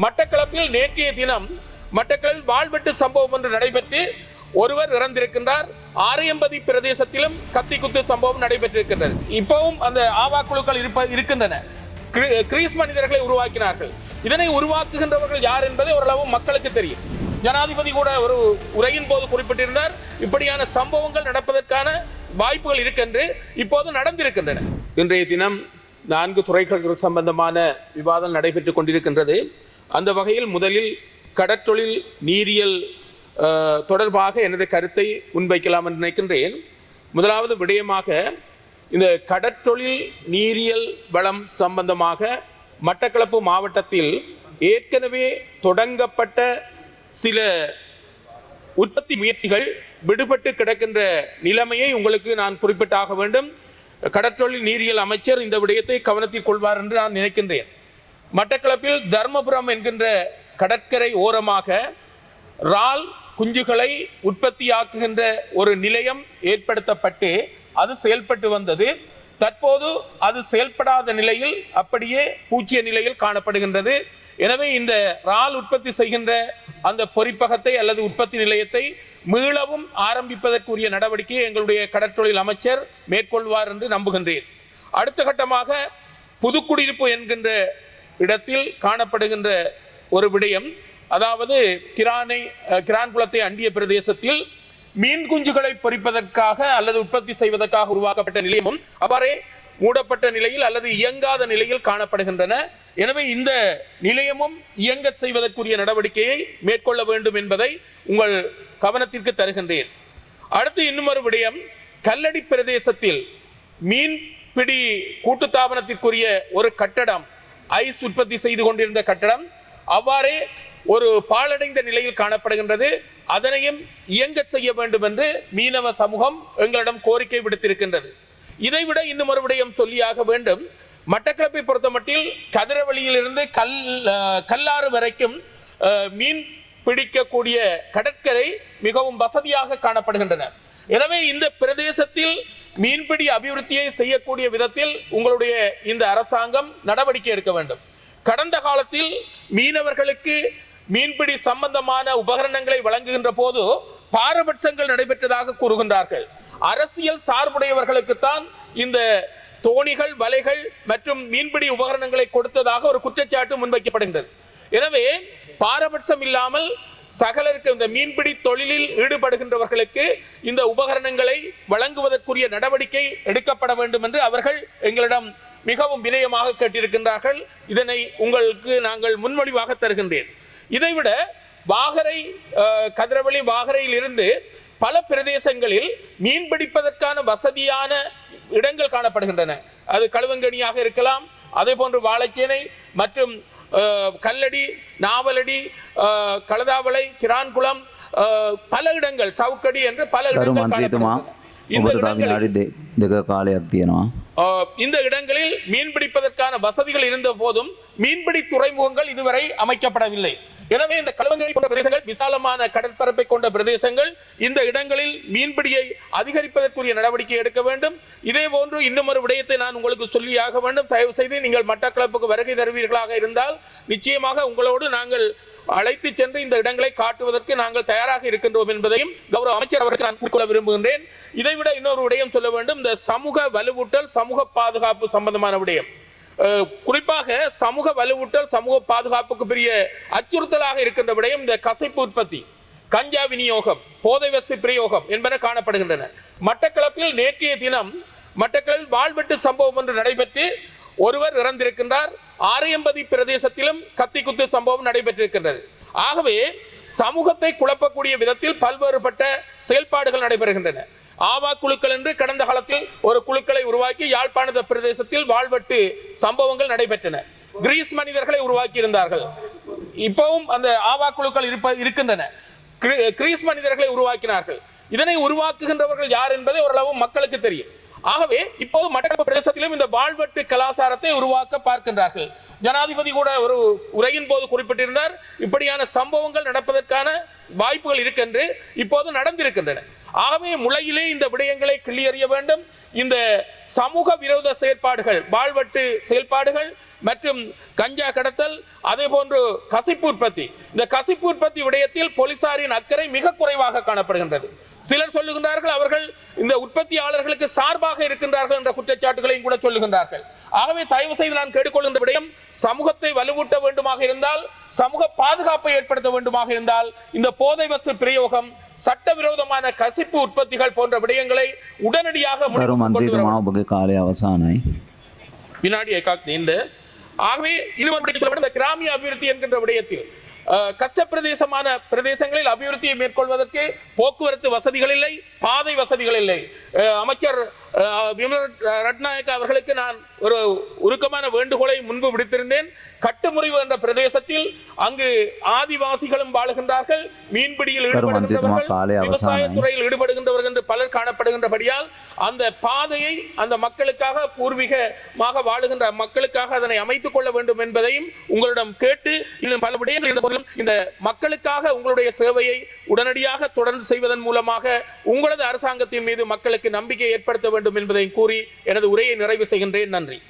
மட்டக்களப்பில் நேற்றைய தினம் மட்டக்களப்பில் வாழ்வெட்டு சம்பவம் ஒன்று நடைபெற்று ஒருவர் இறந்திருக்கின்றார். ஆரியம்பதி பிரதேசத்திலும் கத்தி குத்து சம்பவம் நடைபெற்றிருக்கின்றது. இப்பவும் அந்த ஆவா குழுக்கள் இருப்ப இருக்கின்றன. கிரீஸ் மனிதர்களை உருவாக்கினார்கள். இதனை உருவாக்குகின்றவர்கள் யார் என்பதை ஓரளவு மக்களுக்கு தெரியும். ஜனாதிபதி கூட ஒரு உரையின் போது குறிப்பிட்டிருந்தார். இப்படியான சம்பவங்கள் நடப்பதற்கான வாய்ப்புகள் இருக்கென்று இப்போது நடந்திருக்கின்றன. இன்றைய தினம் நான்கு துறைகள் சம்பந்தமான விவாதம் நடைபெற்றுக் கொண்டிருக்கின்றது. அந்த வகையில் முதலில் கடற்றொழில் நீரியல் தொடர்பாக எனது கருத்தை முன்வைக்கலாம் என்று நினைக்கின்றேன். முதலாவது விடயமாக இந்த கடற்றொழில் நீரியல் வளம் சம்பந்தமாக மட்டக்களப்பு மாவட்டத்தில் ஏற்கனவே தொடங்கப்பட்ட சில உற்பத்தி முயற்சிகள் விடுபட்டு கிடக்கின்ற நிலைமையை உங்களுக்கு நான் குறிப்பிட்டாக வேண்டும். கடற்றொழில் நீரியல் அமைச்சர் இந்த விடயத்தை கவனத்தில் கொள்வார் என்று நான் நினைக்கின்றேன். மட்டக்களப்பில் தர்மபுரம் என்கின்ற கடற்கரை ஓரமாக இறால் குஞ்சுகளை உற்பத்தியாக்குகின்ற ஒரு நிலையம் ஏற்படுத்தப்பட்டு அது செயல்பட்டு வந்தது. தற்போது அது செயல்படாத நிலையில் அப்படியே பூச்சிய நிலையில் காணப்படுகின்றது. எனவே இந்த இறால் உற்பத்தி செய்கின்ற அந்த பொறிப்பகத்தை அல்லது உற்பத்தி நிலையத்தை மீளவும் ஆரம்பிப்பதற்குரிய நடவடிக்கையை எங்களுடைய கடற்றொழில் அமைச்சர் மேற்கொள்வார் என்று நம்புகின்றேன். அடுத்த கட்டமாக புதுக்குடியிருப்பு என்கின்ற இடத்தில் காணப்படுகின்ற ஒரு விடயம் அதாவது கிரானை கிரான் குளத்தை அண்டிய பிரதேசத்தில் மீன் குஞ்சுகளை பொறிப்பதற்காக அல்லது உற்பத்தி செய்வதற்காக உருவாக்கப்பட்ட நிலையமும் அவ்வாறே மூடப்பட்ட நிலையில் அல்லது இயங்காத நிலையில் காணப்படுகின்றன. எனவே இந்த நிலையமும் இயங்க செய்வதற்குரிய நடவடிக்கையை மேற்கொள்ள வேண்டும் என்பதை உங்கள் கவனத்திற்கு தருகின்றேன். அடுத்து இன்னும் ஒரு விடயம் கல்லடி பிரதேசத்தில் மீன்பிடி கூட்டுத்தாபனத்திற்குரிய ஒரு கட்டடம் ஐஸ் உற்பத்தி செய்து கொண்டிருந்த கட்டடம் அவ்வாறே ஒரு பாழடைந்த நிலையில் காணப்படுகின்றது. அதனையும் இயங்கச் செய்ய வேண்டும் என்று மீனவ சமூகம் எங்களிடம் கோரிக்கை விடுத்திருக்கின்றது. இதைவிட இன்னும் ஒரு விடயம் சொல்லியாக வேண்டும். மட்டக்களப்பை பொறுத்தமட்டில் கதிரவழியிலிருந்து கல் கல்லாறு வரைக்கும் மீன் பிடிக்கக்கூடிய கடற்கரை மிகவும் வசதியாக காணப்படுகின்றன. எனவே இந்த பிரதேசத்தில் மீன்பிடி அபிவிருத்தியை செய்யக்கூடிய விதத்தில் உங்களுடைய இந்த அரசாங்கம் நடவடிக்கை எடுக்க வேண்டும். கடந்த காலத்தில் மீனவர்களுக்கு மீன்பிடி சம்பந்தமான உபகரணங்களை வழங்குகின்ற போது பாரபட்சங்கள் நடைபெற்றதாக கூறுகின்றார்கள். அரசியல் சார்புடையவர்களுக்குத்தான் இந்த தோணிகள் வலைகள் மற்றும் மீன்பிடி உபகரணங்களை கொடுத்ததாக ஒரு குற்றச்சாட்டு முன்வைக்கப்படுகின்றது. எனவே பாரபட்சம் இல்லாமல் சகலருக்கு இந்த மீன்பிடி தொழிலில் ஈடுபடுகின்றவர்களுக்கு இந்த உபகரணங்களை வழங்குவதற்குரிய நடவடிக்கை எடுக்கப்பட வேண்டும் என்று அவர்கள் எங்களிடம் மிகவும் வினயமாக கேட்டிருக்கின்றார்கள். இதனை உங்களுக்கு நாங்கள் முன்மொழிவாக தருகின்றேன். இதைவிட வாகரை கதிரவழி வாகரையில் இருந்து பல பிரதேசங்களில் மீன் பிடிப்பதற்கான வசதியான இடங்கள் காணப்படுகின்றன. அது கழுவங்கனியாக இருக்கலாம் அதே போன்று வாழைச்சேனை மற்றும் கல்லடி நாவலடி கலதாவளை கிரான்குளம் பல இடங்கள் சவுக்கடி என்று பல இடங்கள் இந்த இடங்களில் மீன் பிடிப்பதற்கான வசதிகள் இருந்த போதும் மீன்பிடி துறைமுகங்கள் இதுவரை அமைக்கப்படவில்லை. எனவே இந்த கலவங்களை கொண்ட பிரதேசங்கள் விசாலமான கடற்பரப்பை கொண்ட பிரதேசங்கள் இந்த இடங்களில் மீன்பிடியை அதிகரிப்பதற்குரிய நடவடிக்கை எடுக்க வேண்டும். இதே போன்று இன்னும் ஒரு விடயத்தை நான் உங்களுக்கு சொல்லியாக வேண்டும். தயவு செய்து நீங்கள் மட்டக்களப்புக்கு வருகை தருவீர்களாக இருந்தால் நிச்சயமாக உங்களோடு நாங்கள் அழைத்து சென்று இந்த இடங்களை காட்டுவதற்கு நாங்கள் தயாராக இருக்கின்றோம் என்பதையும் கௌரவ அமைச்சர் அவருக்கு நான் கூறிக்கொள்ள விரும்புகின்றேன். இதைவிட இன்னொரு விடயம் சொல்ல வேண்டும். இந்த சமூக வலுவூட்டல் சமூக பாதுகாப்பு சம்பந்தமான விடயம். குறிப்பாக சமூக வலுவூட்டல் சமூக பாதுகாப்புக்கு பெரிய அச்சுறுத்தலாக இருக்கின்ற விடயம் இந்த கசைப்பு உற்பத்தி கஞ்சா விநியோகம் போதை வசதி பிரயோகம் என்பன காணப்படுகின்றன. மட்டக்களப்பில் நேற்றைய தினம் மட்டக்களப்பில் வாழ்வெட்டு சம்பவம் ஒன்று நடைபெற்று ஒருவர் இறந்திருக்கின்றார். ஆரியம்பதி பிரதேசத்திலும் கத்தி குத்து சம்பவம் நடைபெற்றிருக்கின்றது. ஆகவே சமூகத்தை குழப்பக்கூடிய விதத்தில் பல்வேறுபட்ட செயல்பாடுகள் நடைபெறுகின்றன. ஆவா குழுக்கள் என்று கடந்த காலத்தில் ஒரு குழுக்களை உருவாக்கி யாழ்ப்பாண பிரதேசத்தில் வாழ்வெட்டு சம்பவங்கள் நடைபெற்றன. கிரீஸ் மனிதர்களை உருவாக்கி இருந்தார்கள் இப்பவும் அந்த ஆவா குழுக்கள் இருப்ப இருக்கின்றன. கிரீஸ் மனிதர்களை உருவாக்கினார்கள். இதனை உருவாக்குகின்றவர்கள் யார் என்பதை ஓரளவு மக்களுக்கு தெரியும். ஆகவே இப்போது மட்டக்களப்பு பிரதேசத்திலும் இந்த வாழ்வெட்டு கலாச்சாரத்தை உருவாக்க பார்க்கின்றார்கள். ஜனாதிபதி கூட ஒரு உரையின் போது குறிப்பிட்டிருந்தார் இப்படியான சம்பவங்கள் நடப்பதற்கான வாய்ப்புகள் இருக்கென்று இப்போது நடந்திருக்கின்றன. ஆகவே முளையிலே இந்த விடயங்களை கிள்ளியறிய வேண்டும். இந்த சமூக விரோத செயற்பாடுகள் வாழ்வெட்டு செயல்பாடுகள் மற்றும் கஞ்சா கடத்தல் அதே போன்று கசிப்பு உற்பத்தி. இந்த கசிப்பு உற்பத்தி விடயத்தில் போலீசாரின் அக்கறை மிக குறைவாக காணப்படுகின்றது. சிலர் சொல்லுகின்றார்கள் அவர்கள் இந்த உற்பத்தியாளர்களுக்கு சார்பாக இருக்கின்றார்கள் என்ற குற்றச்சாட்டுகளையும் கூட சொல்லுகின்றார்கள். ஆகவே தயவு செய்து நான் கேட்டுக்கொள்கின்ற விடயம் சமூகத்தை வலுவூட்ட வேண்டுமாக இருந்தால் சமூக பாதுகாப்பை ஏற்படுத்த வேண்டுமாக இருந்தால் இந்த போதை வஸ்து பிரயோகம் சட்டவிரோதமான கசிப்பு உற்பத்திகள் போன்ற விடயங்களை உடனடியாக ගරු முடிவுக்கு கொண்டு ஆகவே இதுவும் பிடிக்கப்படும் இந்த கிராமிய அபிவிருத்தி என்கின்ற விடயத்தில் கஷ்ட பிரதேசமான பிரதேசங்களில் அபிவிருத்தியை மேற்கொள்வதற்கு போக்குவரத்து வசதிகள் இல்லை பாதை வசதிகள் இல்லை. அமைச்சர் ரட்நாயக் அவர்களுக்கு நான் ஒரு உருக்கமான வேண்டுகோளை முன்பு விடுத்திருந்தேன் கட்டுமுறிவு என்ற பிரதேசத்தில் அங்கு ஆதிவாசிகளும் வாழுகின்றார்கள் மீன்பிடியில் ஈடுபடுகின்றவர்கள். விவசாயத்துறை துறையில் ஈடுபடுகின்றவர்கள் என்று பலர் காணப்படுகின்றபடியால் அந்த பாதையை அந்த மக்களுக்காக பூர்வீகமாக வாழுகின்ற மக்களுக்காக அதனை அமைத்துக் கொள்ள வேண்டும் என்பதையும் உங்களிடம் கேட்டு இன்னும் பல விடயங்கள் இந்த மக்களுக்காக உங்களுடைய சேவையை உடனடியாக தொடர்ந்து செய்வதன் மூலமாக உங்களது அரசாங்கத்தின் மீது மக்களுக்கு நம்பிக்கை ஏற்படுத்த வேண்டும் என்பதை கூறி எனது உரையை நிறைவு செய்கின்றேன். நன்றி.